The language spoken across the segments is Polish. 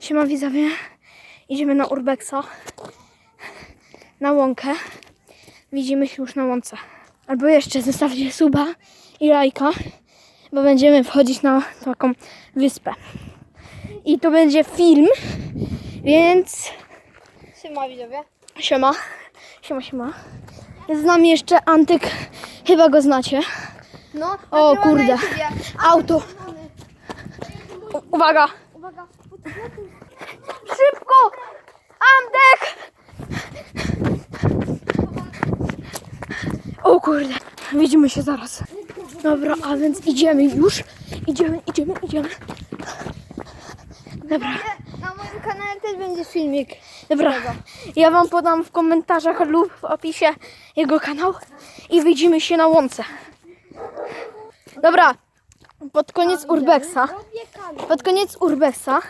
Siema widzowie. Idziemy na Urbexa. Na łąkę. Widzimy się już na łące. Albo jeszcze zostawcie suba i lajka, bo będziemy wchodzić na taką wyspę. I to będzie film, więc Siema widzowie. siema. Siema, siema. Jest z nami jeszcze Antyk. Chyba go znacie. No, O kurde. Auto. Uwaga. Uwaga. Szybko! Antek! O kurde, widzimy się zaraz. Dobra, a więc idziemy już. Idziemy, idziemy, idziemy. Dobra, Na moim kanale też będzie filmik. dobra. Ja wam podam w komentarzach lub w opisie jego kanał i widzimy się na łące. Dobra, pod koniec Urbexa. Pod koniec Urbexa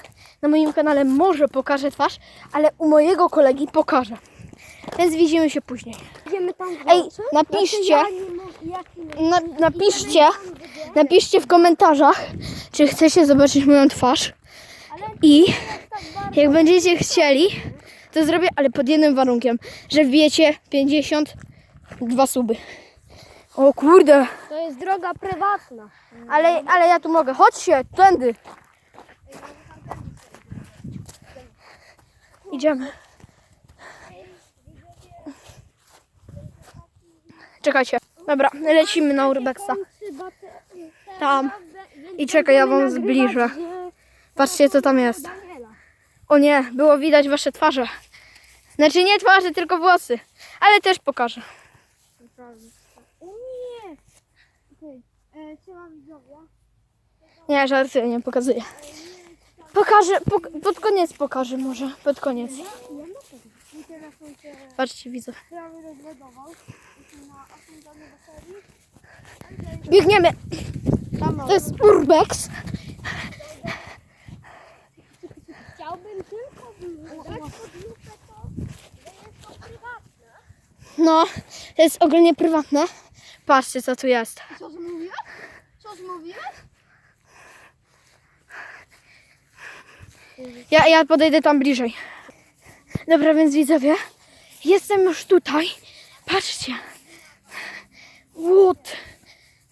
na moim kanale może pokażę twarz, ale u mojego kolegi pokażę. Więc widzimy się później. Idziemy tam w Ej, nocy. napiszcie, ja nie mo- jaki nie- na, napiszcie, napiszcie w komentarzach, czy chcecie zobaczyć moją twarz. I tak jak będziecie chcieli, to zrobię, ale pod jednym warunkiem, że wbijecie 52 suby. O kurde, To jest droga prywatna. ale, ale ja tu mogę. Chodźcie, tędy. Idziemy. Czekajcie. Dobra, lecimy na Urbexa. Tam. I czekaj, ja wam zbliżę. Patrzcie, co tam jest. O nie, było widać wasze twarze. Znaczy nie twarze, tylko włosy. Ale też pokażę. O nie. E, Siema widzowie. Nie, żartuję, nie pokazuję. Pokażę, pok- pod koniec pokażę może. Pod koniec. Patrzcie, widzę. Biegniemy. To jest Urbex. Chciałbym tylko dać pod lupę to, jest to prywatne. No, to jest ogólnie prywatne. Patrzcie, co tu jest. Co mówiłeś? Co mówiłeś? Ja, ja podejdę tam bliżej. Dobra, więc widzowie, jestem już tutaj. Patrzcie. What?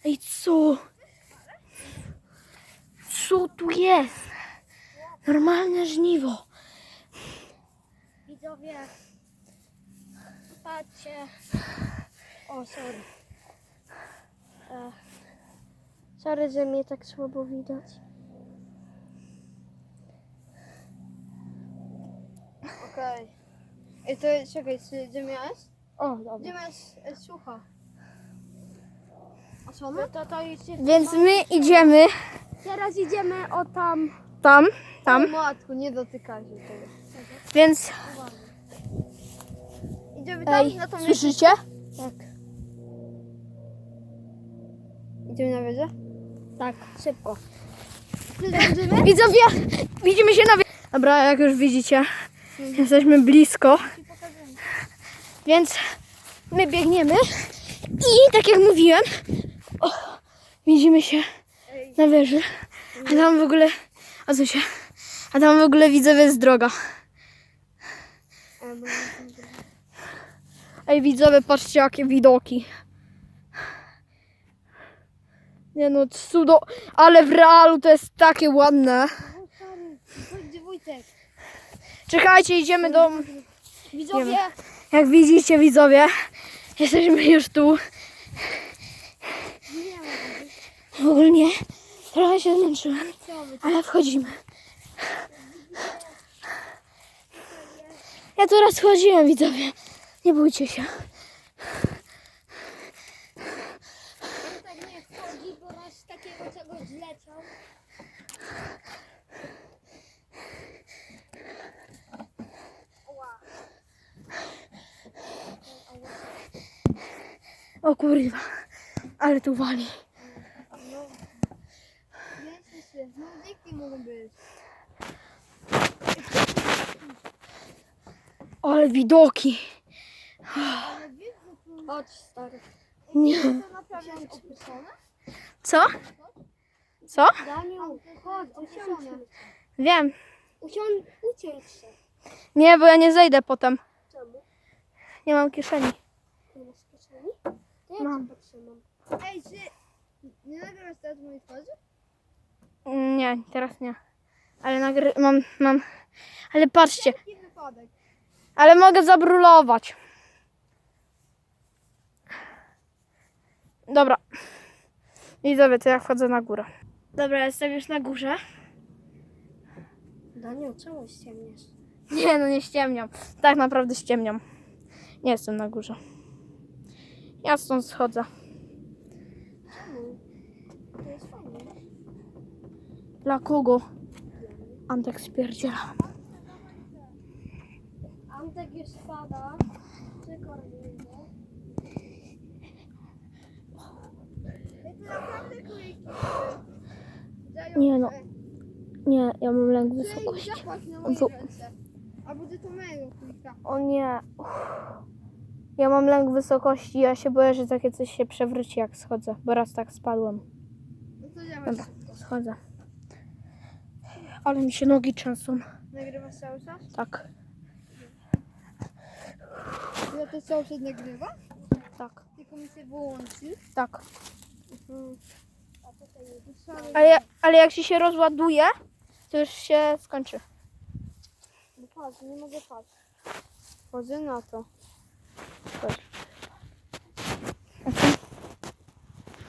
Ej, co? Co tu jest? Normalne żniwo. Widzowie, patrzcie. O, sorry. E, sorry, że mnie tak słabo widać. Okay. to czekaj, czy- gdzie miałeś? O, Gdzie dobra. miałeś e, słucha? My? To, to już jest... Więc my idziemy Teraz idziemy o tam. tam, tam. O matku, nie dotykajcie tego. Więc, Idziemy tam ej, na tą słyszycie? Tak. Idziemy na wieżę? Tak, szybko. Widzowie, widzimy się na... wie- Dobra, jak już widzicie, jesteśmy blisko. Więc my biegniemy i tak jak mówiłem, o, widzimy się na wieży. A tam w ogóle, a co się, a tam w ogóle widzowie jest droga. Ej widzowie, patrzcie jakie widoki. Nie no, cudo, ale w realu to jest takie ładne. Chodź. Czekajcie, idziemy do... Widzowie, Jak widzicie widzowie, jesteśmy już tu. Ogólnie trochę się zmęczyłem, ale wchodzimy. Ja tu raz chodziłem widzowie, nie bójcie się. tak nie wchodzi, bo raz takiego czegoś zleciał. O kurwa, ale tu wali. No dziki mogą być. Ale widoki. Chodź, stary. Nie. Co? Co? Chodź, opisane. Wiem. Usiądź, uciąć się. Nie, bo ja nie zejdę potem. Czemu? Nie mam kieszeni. Nie masz kieszeni? Ja Mam. cię potrzymam. Ej, czy nie nagrasz teraz mojej twarzy? Nie, teraz nie. Ale nagry... mam, mam... Ale patrzcie, wypadek. ale mogę zabrulować. Dobra. Widzowie, to ja wchodzę na górę. Dobra, jestem już na górze. Daniel, czemu ściemniesz? Nie, no nie ściemniam. Tak naprawdę ściemniam. Nie jestem na górze. Ja stąd schodzę. Czemu? To jest fajnie. Dla kogo? Antek spierdziela. Antek już spada. Nie no. Nie, ja mam lęk wysokości. Albo do Tomego. O nie. Uff. Ja mam lęk wysokości. Ja się boję, że takie coś się przewróci jak schodzę. Bo raz tak spadłem. No to. Dobra, schodzę. Ale mi się nogi trzęsą. Nagrywasz cały czas? Tak, Ja to cały czas nagrywa? tak, Tylko mi się wyłączy. tak. Jest. Ale, ale jak ci się rozładuje, to już się skończy. No patrz, nie mogę patrzeć. Chodzę na to.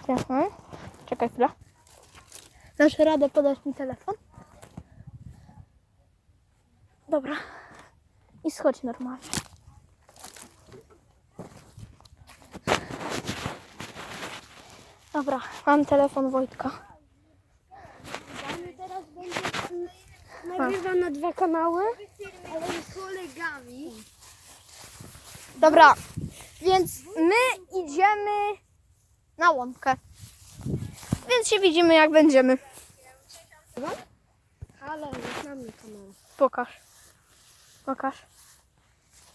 Telefon. Czekaj chwilę. Dasz radę podać mi telefon? Dobra. I schodź normalnie. Dobra, mam telefon Wojtka. Teraz będzie nagrywa na dwa kanały. Ale z kolegami. Dobra, więc my idziemy na łąkę. Więc się widzimy jak będziemy. Ale już na mnie kanał. Pokaż. Pokaż.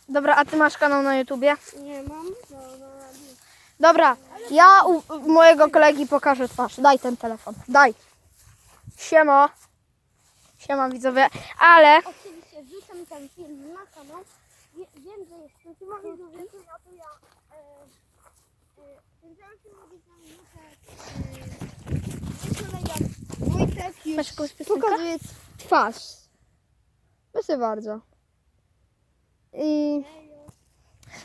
Dobra, a ty masz kanał na YouTubie? Nie mam. No, no, no. Dobra, ja u u mojego kolegi pokażę twarz. Daj ten telefon. Daj. Siema. Siema widzowie. Ale Oczywiście wrzucam ten film na kanał. Wie, wiem, że jest ten film, ale wiem, a to ja. E, e, ten cały film robi za minutę. E, mój kolega Wojtek już Masz jakąś piosenkę? pokazuje twarz. Proszę bardzo. I,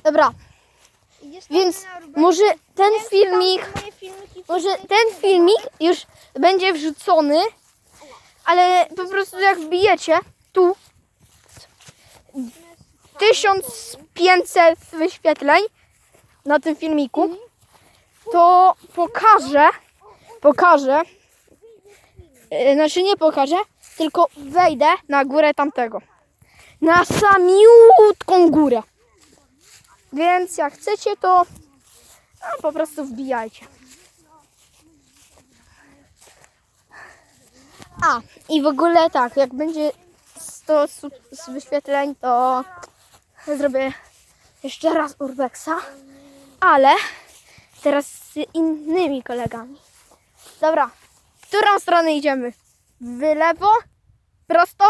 dobra, jest więc na może ten filmik, tam moje filmiki może ten filmik już będzie wrzucony, ale po prostu jak wbijecie tu 1500 wyświetleń na tym filmiku, to pokażę, pokażę, e, znaczy nie pokażę, tylko wejdę na górę tamtego. Na samiutką górę. Więc jak chcecie, to no, po prostu wbijajcie. A, i w ogóle tak, jak będzie 100 sub- z wyświetleń, to zrobię jeszcze raz urbexa, ale teraz z innymi kolegami. Dobra, w którą stronę idziemy? W lewo, prosto,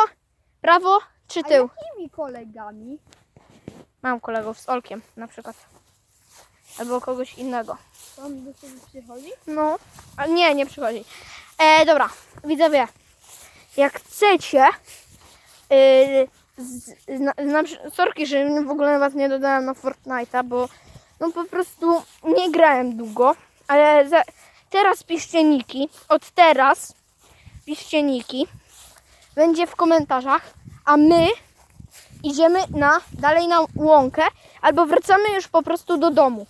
prawo czy A tył? jakimi kolegami? Mam kolegów z Olkiem na przykład. Albo kogoś innego. Tam do sobie przychodzi? No, a nie, nie przychodzi. E, dobra, widzowie, jak chcecie, yy, z, na, na, przy- sorki, że w ogóle was nie dodałem na Fortnite'a, bo no po prostu nie grałem długo, ale za, teraz piszcie niki, od teraz piszcie niki, będzie w komentarzach, a my idziemy na, dalej na łąkę, albo wracamy już po prostu do domu.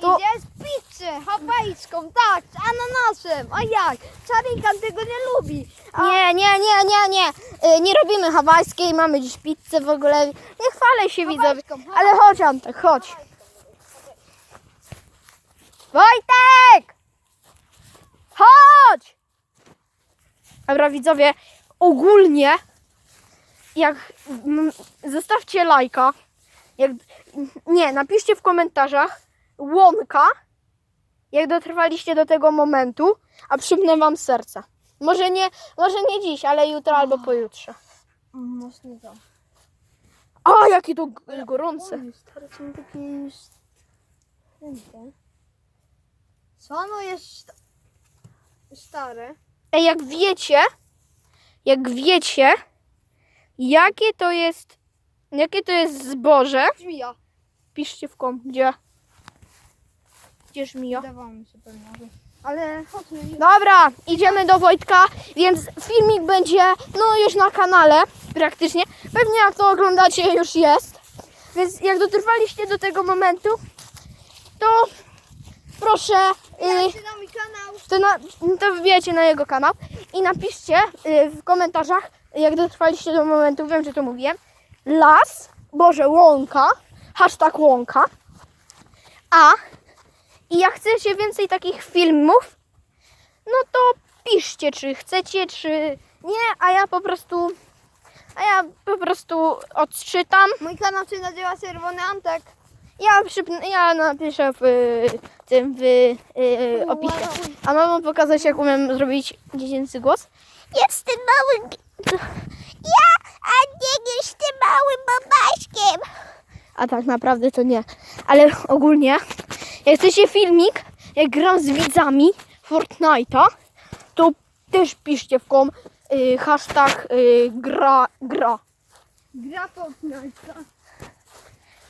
To- Idzie z pizzę hawajską, tak, z ananasem. A jak? Czarikan tego nie lubi. A Nie, nie, nie, nie, nie. Y, Nie robimy hawajskiej, mamy dziś pizzę w ogóle. Nie chwalę się widzowie. Ale chodź Antek, chodź. Wojtek! Chodź! Dobra widzowie, ogólnie jak zostawcie lajka, jak, nie, napiszcie w komentarzach łąka, jak dotrwaliście do tego momentu, a przypnę wam serce. Może nie, może nie dziś, ale jutro albo pojutrze. Mocno to. A, jakie to g- gorące. Oj, stare są takie już... Ręce. Co ono jest sta- stare? Ej, jak wiecie, jak wiecie, jakie to jest, jakie to jest zboże, Żmija. piszcie w kom, gdzie, gdzie żmija. Wydawało mi się pewnie. że- Ale chodźmy. już. Dobra, idziemy do Wojtka, więc filmik będzie no już na kanale praktycznie. Pewnie jak to oglądacie już jest. Więc jak dotrwaliście do tego momentu, to proszę y, Wbijajcie na mój kanał. to, na, to wbijajcie na jego kanał i napiszcie y, w komentarzach, jak dotrwaliście do momentu, wiem, że to mówiłem, las, Boże, łąka, hashtag łąka, a i jak chcecie więcej takich filmów, no to piszcie, czy chcecie, czy nie, a ja po prostu, a ja po prostu odczytam. Mój kanał się nazywa Czerwony Antek. Ja, przypnę, ja napiszę w y, tym w y, opisie. A mam pokazać, jak umiem zrobić dziecięcy głos? Jestem małym... Ja, a nie jestem małym babaszkiem. A tak naprawdę to nie. Ale ogólnie, jak chcecie filmik, jak gram z widzami Fortnite'a, to też piszcie w kom y, hashtag y, gra, gra. Gra Fortnite.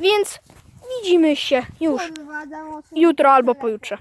Więc widzimy się już jutro albo pojutrze.